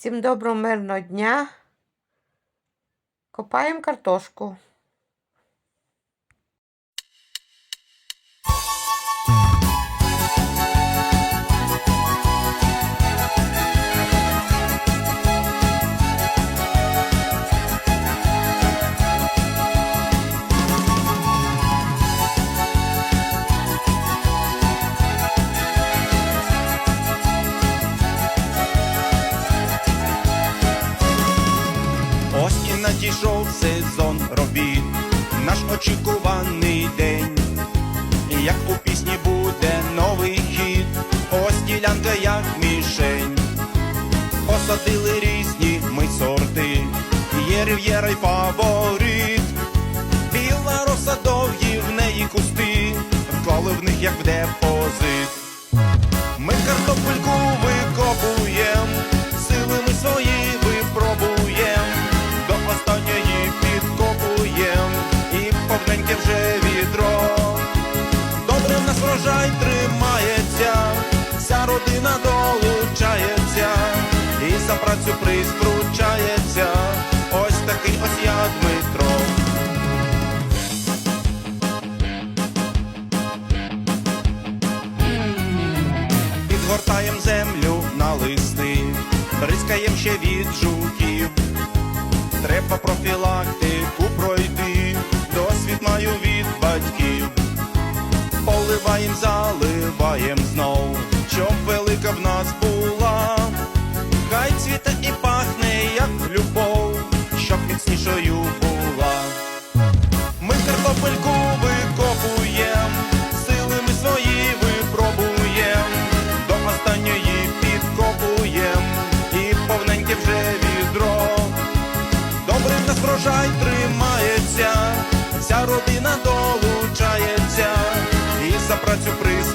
Всім доброго мирного дня. Копаємо картошку. Надійшов сезон робіт, наш очікуваний день. Як у пісні буде новий хід, ось ділянка як мішень. Посадили різні ми сорти, є рів'єра й фаворит. Біла роса довгі, в неї кусти, вклали в них як в депозит. І вже відро. Добре в нас врожай тримається, вся родина долучається, і за працю приз вручається. Ось такий ось я Дмитро. Підгортаєм землю на листи, бризкаєм ще від жуків. Треба профілактику пройти, маю від батьків. Поливаєм, заливаєм знов, щоб велика в нас була. Хай цвіте і пахне, як любов, щоб міцнішою була. Ми картопельку викопуєм, сили ми свої випробуєм, до останньої підкопуєм, і повненьке вже відро. Добре в нас врожай тримається, вся родина долучається, і за працю приз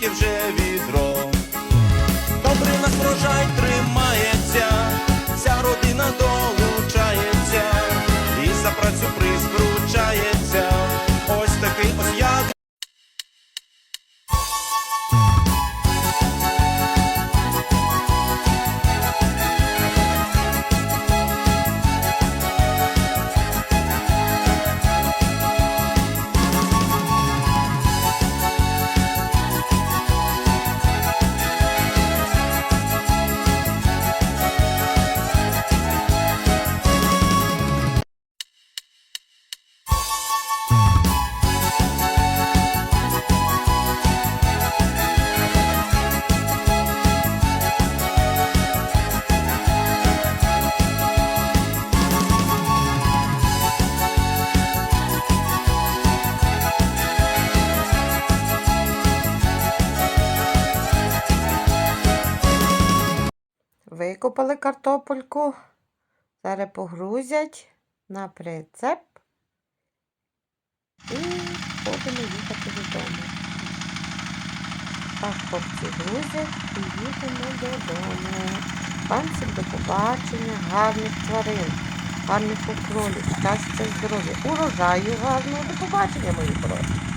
і вже Викопали картопельку. Зараз погрузять на прицеп. І будемо їхати додому. Так, хлопці грузять і їдемо додому. Вам до побачення, гарних тварин, гарних укролів, щастя, здоров'я, урожаю гарного, до побачення, мої хороші.